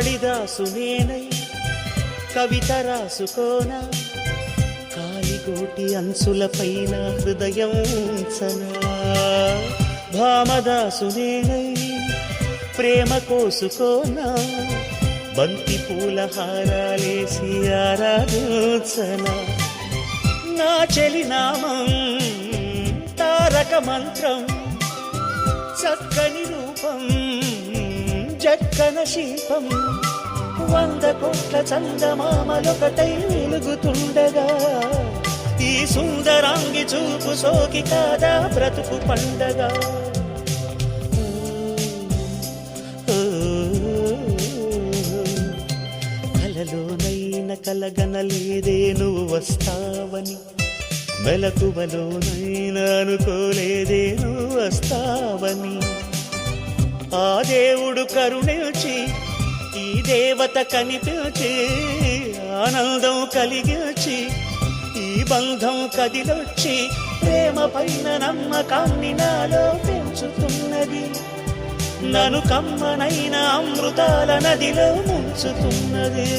కాళిదాసు నేనై కవిత రాసుకోన? కాలిగోటి అంచులపైన హృదయం సనా భామదాసు నేనై ప్రేమ కోసుకోనా? బంతి పూల హారాలేసి ఆరాధించనా? నా చెలి నామం తారక మంత్రం చక్కని రూపం చక్కన శిల్పం వంద కోట్ల చందమామలొకటై వెలుగుతుండగా. ఈ సుందరాంగి చూపు సోకి కాదా బ్రతుకు పండగ. కలలోనైన కలగనలేదే నువ్వు వస్తావని. మెలకువలోనైనా అనుకోలేదే నువ్వు వస్తావని. ఆ దేవుడు కరుణించి ఈ దేవత కనిపించి ఆనందం కలిగించి ఈ బంధం కదిలొచ్చి ప్రేమ పైన నమ్మకాన్ని నాలో పెంచుతున్నది. నను కమ్మనైన అమృతాల నదిలో ముంచుతున్నది.